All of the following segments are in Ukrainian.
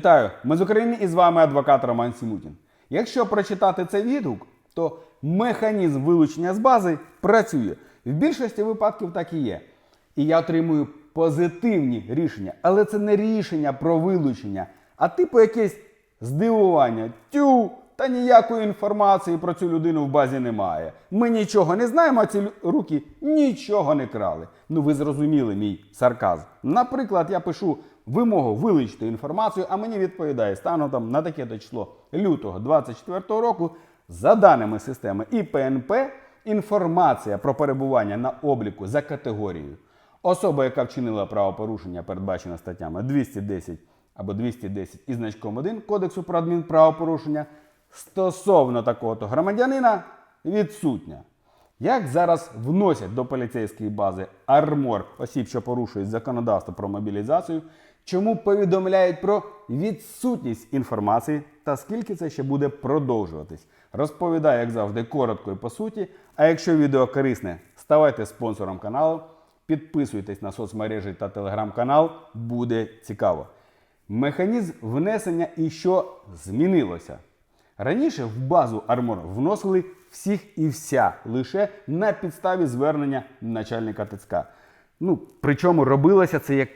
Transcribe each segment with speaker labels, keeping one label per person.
Speaker 1: Вітаю! Ми з України і з вами адвокат Роман Сімутін. Якщо прочитати цей відгук, то механізм вилучення з бази працює. В більшості випадків так і є. І я отримую позитивні рішення, але це не рішення про вилучення, а типу якесь здивування. Тю! Та ніякої інформації про цю людину в базі немає. Ми нічого не знаємо, а ці руки нічого не крали. Ну ви зрозуміли мій сарказм. Наприклад, я пишу вимогу вилучити інформацію, а мені відповідає станом там на таке то число лютого 24 року. За даними системи ІПНП, інформація про перебування на обліку за категорією. Особа, яка вчинила правопорушення, передбачена статтями 210 або 210 із значком 1 Кодексу про адмінправопорушення, стосовно такого-то громадянина відсутня. Як зараз вносять до поліцейської бази армор осіб, що порушують законодавство про мобілізацію, чому повідомляють про відсутність інформації та скільки це ще буде продовжуватись? Розповідаю, як завжди, коротко і по суті. А якщо відео корисне, ставайте спонсором каналу, підписуйтесь на соцмережі та телеграм-канал, буде цікаво. Механізм внесення і що змінилося. Раніше в базу Армор вносили всіх і вся лише на підставі звернення начальника ТЦК. Ну, причому робилося це як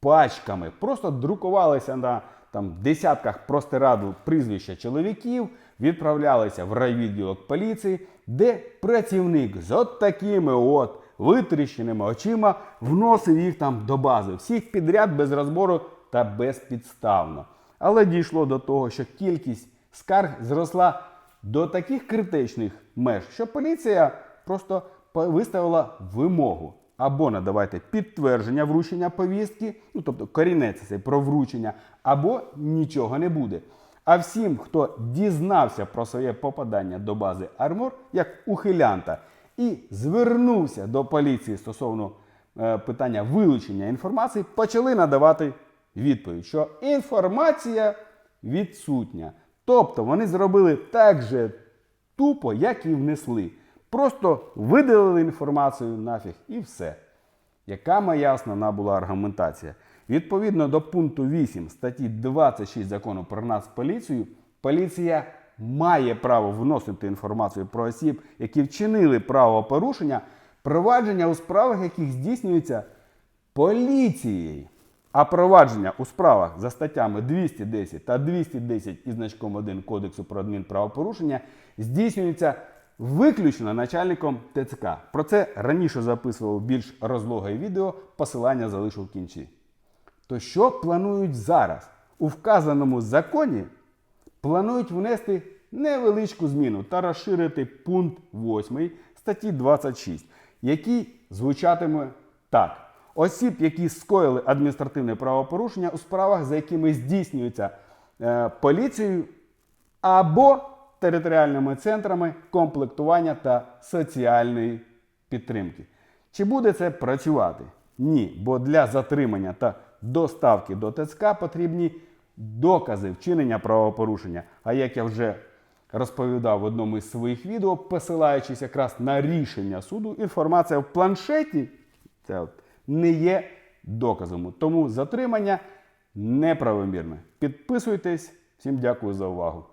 Speaker 1: пачками. Просто друкувалися на там, десятках простирадл прізвища чоловіків, відправлялися в райвідділок поліції, де працівник з от такими от витріщеними очима вносив їх там до бази. Всіх підряд без розбору та безпідставно. Але дійшло до того, що кількість скарг зросла до таких критичних меж, що поліція просто виставила вимогу або надавайте підтвердження вручення повістки, ну тобто корінець цей про вручення, або нічого не буде. А всім, хто дізнався про своє попадання до бази Армор як ухилянта і звернувся до поліції стосовно е, питання вилучення інформації, почали надавати відповідь, що інформація відсутня. Тобто вони зробили так же тупо, як і внесли. Просто видалили інформацію нафіг і все. Яка моя основна була аргументація? Відповідно до пункту 8 статті 26 закону про нацполіцію, поліція має право вносити інформацію про осіб, які вчинили правопорушення, провадження у справах, яких здійснюється поліцією. А провадження у справах за статтями 210 та 210 із значком 1 Кодексу про адмінправопорушення здійснюється виключно начальником ТЦК. Про це раніше записував більш розлоге відео, посилання залишу в кінці. То що планують зараз? У вказаному законі планують внести невеличку зміну та розширити пункт 8 статті 26, який звучатиме так: осіб, які скоїли адміністративне правопорушення у справах, за якими здійснюється е, поліцією або територіальними центрами комплектування та соціальної підтримки. Чи буде це працювати? Ні, бо для затримання та доставки до ТЦК потрібні докази вчинення правопорушення. А як я вже розповідав в одному із своїх відео, посилаючись якраз на рішення суду, інформація в планшеті це от, не є доказом. Тому затримання неправомірне. Підписуйтесь. Всім дякую за увагу.